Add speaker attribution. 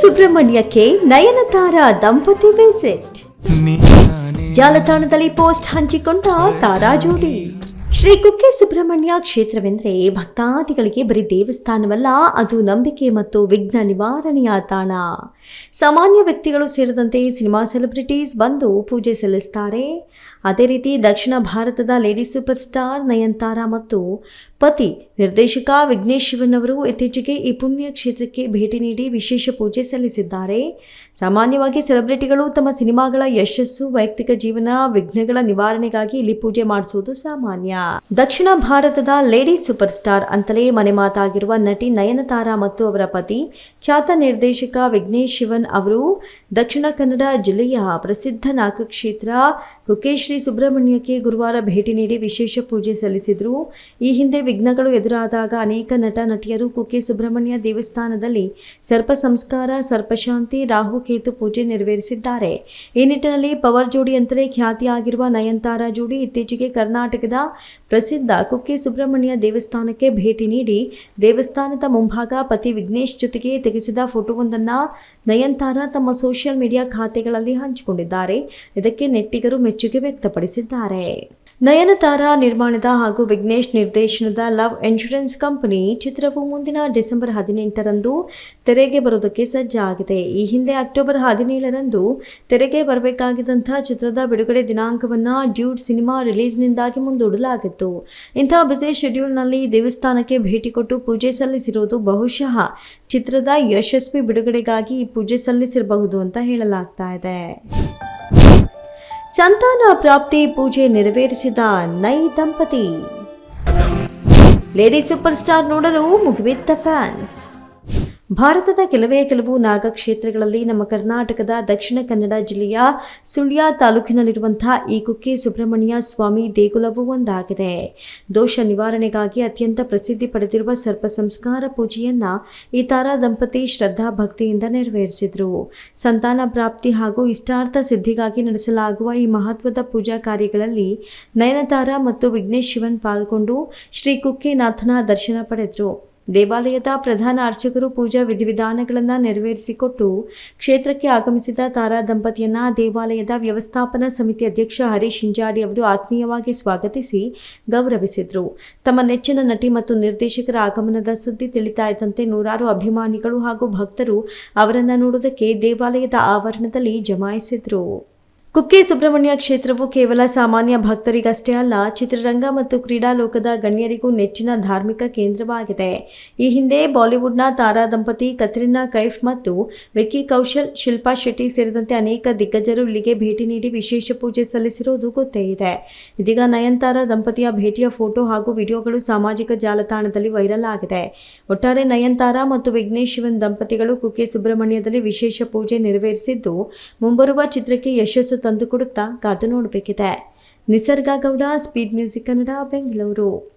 Speaker 1: ಸುಬ್ರಹ್ಮಣ್ಯಕ್ಕೆ ನಯನತಾರ ದಂಪತಿ ವಿಸಿಟ್ ಜಾಲತಾಣದಲ್ಲಿ ಪೋಸ್ಟ್ ಹಂಚಿಕೊಂಡ ತಾರಾ ಜೋಡಿ. ಶ್ರೀ ಕುಕ್ಕೆ ಸುಬ್ರಹ್ಮಣ್ಯ ಕ್ಷೇತ್ರವೆಂದರೆ ಭಕ್ತಾದಿಗಳಿಗೆ ಬರೀ ದೇವಸ್ಥಾನವಲ್ಲ, ಅದು ನಂಬಿಕೆ ಮತ್ತು ವಿಘ್ನ ನಿವಾರಣೆಯ ತಾಣ. ಸಾಮಾನ್ಯ ವ್ಯಕ್ತಿಗಳು ಸೇರಿದಂತೆ ಸಿನಿಮಾ ಸೆಲೆಬ್ರಿಟೀಸ್ ಬಂದು ಪೂಜೆ ಸಲ್ಲಿಸ್ತಾರೆ. ಅದೇ ರೀತಿ ದಕ್ಷಿಣ ಭಾರತದ ಲೇಡಿ ಸೂಪರ್ ಸ್ಟಾರ್ ನಯನ್ತಾರ ಮತ್ತು ಪತಿ ನಿರ್ದೇಶಕ ವಿಘ್ನೇಶ್ ಶಿವನ್ ಅವರು ಇತ್ತೀಚೆಗೆ ಈ ಪುಣ್ಯ ಕ್ಷೇತ್ರಕ್ಕೆ ಭೇಟಿ ನೀಡಿ ವಿಶೇಷ ಪೂಜೆ ಸಲ್ಲಿಸಿದ್ದಾರೆ. ಸಾಮಾನ್ಯವಾಗಿ ಸೆಲೆಬ್ರಿಟಿಗಳು ತಮ್ಮ ಸಿನಿಮಾಗಳ ಯಶಸ್ಸು, ವೈಯಕ್ತಿಕ ಜೀವನ, ವಿಘ್ನಗಳ ನಿವಾರಣೆಗಾಗಿ ಇಲ್ಲಿ ಪೂಜೆ ಮಾಡಿಸುವುದು ಸಾಮಾನ್ಯ. ದಕ್ಷಿಣ ಭಾರತದ ಲೇಡಿ ಸೂಪರ್ ಸ್ಟಾರ್ ಅಂತಲೇ ಮನೆ ಮಾತಾಗಿರುವ ನಟಿ ನಯನತಾರ ಮತ್ತು ಅವರ ಪತಿ ಖ್ಯಾತ ನಿರ್ದೇಶಕ ವಿಘ್ನೇಶ್ ಶಿವನ್ ಅವರು ದಕ್ಷಿಣ ಕನ್ನಡ ಜಿಲ್ಲೆಯ ಪ್ರಸಿದ್ಧ ನಾಗಕ್ಷೇತ್ರ ಕುಕೇಶ್ರೀ ಸುಬ್ರಹ್ಮಣ್ಯಕ್ಕೆ ಗುರುವಾರ ಭೇಟಿ ನೀಡಿ ವಿಶೇಷ ಪೂಜೆ ಸಲ್ಲಿಸಿದರು. ಈ ಹಿಂದೆ ವಿಘ್ನಗಳು ಎದುರಾದಾಗ ಅನೇಕ ನಟ ನಟಿಯರು ಕುಕ್ಕೆ ಸುಬ್ರಹ್ಮಣ್ಯ ದೇವಸ್ಥಾನದಲ್ಲಿ ಸರ್ಪ ಸಂಸ್ಕಾರ ಸರ್ಪಶಾಂತಿ ರಾಹುಕೇತು ಪೂಜೆ ನೆರವೇರಿಸಿದ್ದಾರೆ. ಈ ನಿಟ್ಟಿನಲ್ಲಿ ಪವರ್ ಜೋಡಿ ಅಂತಲೇ ಖ್ಯಾತಿಯಾಗಿರುವ ನಯನ್ತಾರ ಜೋಡಿ ಇತ್ತೀಚೆಗೆ ಕರ್ನಾಟಕದ ಪ್ರಸಿದ್ಧ ಕುಕ್ಕೆ ಸುಬ್ರಹ್ಮಣ್ಯ ದೇವಸ್ಥಾನಕ್ಕೆ ಭೇಟಿ ನೀಡಿ ದೇವಸ್ಥಾನದ ಮುಂಭಾಗ ಪತಿ ವಿಘ್ನೇಶ್ ಜೊತೆಗೆ ತೆಗೆಸಿದ ಫೋಟೋವೊಂದನ್ನು ನಯನ್ತಾರ ತಮ್ಮ ಸೋಷಿಯಲ್ ಮೀಡಿಯಾ ಖಾತೆಗಳಲ್ಲಿ ಹಂಚಿಕೊಂಡಿದ್ದಾರೆ. ಇದಕ್ಕೆ ನೆಟ್ಟಿಗರು ಮೆಚ್ಚುಗೆ ವ್ಯಕ್ತಪಡಿಸಿದ್ದಾರೆ. ನಯನತಾರ ನಿರ್ಮಾಣದ ಹಾಗೂ ವಿಘ್ನೇಶ್ ನಿರ್ದೇಶನದ ಲವ್ ಇನ್ಶೂರೆನ್ಸ್ ಕಂಪನಿ ಚಿತ್ರವು ಮುಂದಿನ ಡಿಸೆಂಬರ್ ಹದಿನೆಂಟರಂದು ತೆರೆಗೆ ಬರೋದಕ್ಕೆ ಸಜ್ಜಾಗಿದೆ ಈ ಹಿಂದೆ ಅಕ್ಟೋಬರ್ ಹದಿನೇಳರಂದು ತೆರೆಗೆ ಬರಬೇಕಾಗಿದ್ದಂಥ ಚಿತ್ರದ ಬಿಡುಗಡೆ ದಿನಾಂಕವನ್ನು ಡ್ಯೂಡ್ ಸಿನಿಮಾ ರಿಲೀಸ್ನಿಂದಾಗಿ ಮುಂದೂಡಲಾಗಿತ್ತು. ಇಂತಹ ಬಿಸಿ ಶೆಡ್ಯೂಲ್ನಲ್ಲಿ ದೇವಸ್ಥಾನಕ್ಕೆ ಭೇಟಿ ಕೊಟ್ಟು ಪೂಜೆ ಸಲ್ಲಿಸಿರುವುದು ಬಹುಶಃ ಚಿತ್ರದ ಯಶಸ್ವಿ ಬಿಡುಗಡೆಗಾಗಿ ಈ ಪೂಜೆ ಸಲ್ಲಿಸಿರಬಹುದು ಅಂತ ಹೇಳಲಾಗ್ತಾ ಇದೆ. ಸಂತಾನ ಪ್ರಾಪ್ತಿ ಪೂಜೆ ನೆರವೇರಿಸಿದ ನೈ ದಂಪತಿ. ಲೇಡಿ ಸೂಪರ್ ಸ್ಟಾರ್ ನೋಡಲು ಮುಗಿಬಿದ್ದ ಫ್ಯಾನ್ಸ್ ಭಾರತದ ಕೆಲವೇ ಕೆಲವು ನಾಗಕ್ಷೇತ್ರಗಳಲ್ಲಿ ನಮ್ಮ ಕರ್ನಾಟಕದ ದಕ್ಷಿಣ ಕನ್ನಡ ಜಿಲ್ಲೆಯ ಸುಳ್ಯ ತಾಲೂಕಿನಲ್ಲಿರುವಂತಹ ಈ ಕುಕ್ಕೆ ಸುಬ್ರಹ್ಮಣ್ಯ ಸ್ವಾಮಿ ದೇಗುಲವೂ ಒಂದಾಗಿದೆ. ದೋಷ ನಿವಾರಣೆಗಾಗಿ ಅತ್ಯಂತ ಪ್ರಸಿದ್ಧಿ ಪಡೆದಿರುವ ಸರ್ಪ ಸಂಸ್ಕಾರ ಪೂಜೆಯನ್ನ ಈ ತಾರಾ ದಂಪತಿ ಶ್ರದ್ಧಾ ಭಕ್ತಿಯಿಂದ ನೆರವೇರಿಸಿದ್ರು. ಸಂತಾನ ಪ್ರಾಪ್ತಿ ಹಾಗೂ ಇಷ್ಟಾರ್ಥ ಸಿದ್ಧಿಗಾಗಿ ನಡೆಸಲಾಗುವ ಈ ಮಹತ್ವದ ಪೂಜಾ ಕಾರ್ಯಗಳಲ್ಲಿ ನಯನತಾರ ಮತ್ತು ವಿಘ್ನೇಶ್ ಶಿವನ್ ಪಾಲ್ಗೊಂಡು ಶ್ರೀ ಕುಕ್ಕೆನಾಥನ ದರ್ಶನ ಪಡೆದರು. ದೇವಾಲಯದ ಪ್ರಧಾನ ಅರ್ಚಕರು ಪೂಜಾ ವಿಧಿವಿಧಾನಗಳನ್ನು ನೆರವೇರಿಸಿಕೊಟ್ಟು ಕ್ಷೇತ್ರಕ್ಕೆ ಆಗಮಿಸಿದ ತಾರಾ ದಂಪತಿಯನ್ನ ದೇವಾಲಯದ ವ್ಯವಸ್ಥಾಪನಾ ಸಮಿತಿ ಅಧ್ಯಕ್ಷ ಹರೀಶ್ ಹಿಂಜಾಡಿ ಅವರು ಆತ್ಮೀಯವಾಗಿ ಸ್ವಾಗತಿಸಿ ಗೌರವಿಸಿದರು. ತಮ್ಮ ನೆಚ್ಚಿನ ನಟಿ ಮತ್ತು ನಿರ್ದೇಶಕರ ಆಗಮನದ ಸುದ್ದಿ ತಿಳಿತಾ ಇದ್ದಂತೆ ನೂರಾರು ಅಭಿಮಾನಿಗಳು ಹಾಗೂ ಭಕ್ತರು ಅವರನ್ನು ನೋಡುವುದಕ್ಕೆ ದೇವಾಲಯದ ಆವರಣದಲ್ಲಿ ಜಮಾಯಿಸಿದ್ರು. ಕುಕ್ಕೆ ಸುಬ್ರಹ್ಮಣ್ಯ ಕ್ಷೇತ್ರವು ಕೇವಲ ಸಾಮಾನ್ಯ ಭಕ್ತರಿಗಷ್ಟೇ ಅಲ್ಲ, ಚಿತ್ರರಂಗ ಮತ್ತು ಕ್ರೀಡಾ ಲೋಕದ ಗಣ್ಯರಿಗೂ ನೆಚ್ಚಿನ ಧಾರ್ಮಿಕ ಕೇಂದ್ರವಾಗಿದೆ. ಈ ಹಿಂದೆ ಬಾಲಿವುಡ್ನ ತಾರಾ ದಂಪತಿ ಕತ್ರಿನಾ ಕೈಫ್ ಮತ್ತು ವಿಕ್ಕಿ ಕೌಶಲ್, ಶಿಲ್ಪಾ ಶೆಟ್ಟಿ ಸೇರಿದಂತೆ ಅನೇಕ ದಿಗ್ಗಜರು ಇಲ್ಲಿಗೆ ಭೇಟಿ ನೀಡಿ ವಿಶೇಷ ಪೂಜೆ ಸಲ್ಲಿಸಿರುವುದು ಗೊತ್ತೇ ಇದೆ. ಇದೀಗ ನಯನ್ತಾರ ದಂಪತಿಯ ಭೇಟಿಯ ಫೋಟೋ ಹಾಗೂ ವಿಡಿಯೋಗಳು ಸಾಮಾಜಿಕ ಜಾಲತಾಣದಲ್ಲಿ ವೈರಲ್ ಆಗಿದೆ. ಒಟ್ಟಾರೆ ನಯನ್ತಾರ ಮತ್ತು ವಿಘ್ನೇಶ್ ಶಿವನ್ ದಂಪತಿಗಳು ಕುಕ್ಕೆ ಸುಬ್ರಹ್ಮಣ್ಯದಲ್ಲಿ ವಿಶೇಷ ಪೂಜೆ ನೆರವೇರಿಸಿದ್ದು, ಮುಂಬರುವ ಚಿತ್ರಕ್ಕೆ ಯಶಸ್ಸು ತಂದುಕೊಡುತ್ತಾ ಕಾದು ನೋಡಬೇಕಿದೆ. Nisarga Gowda speed music Kannada Bengaluru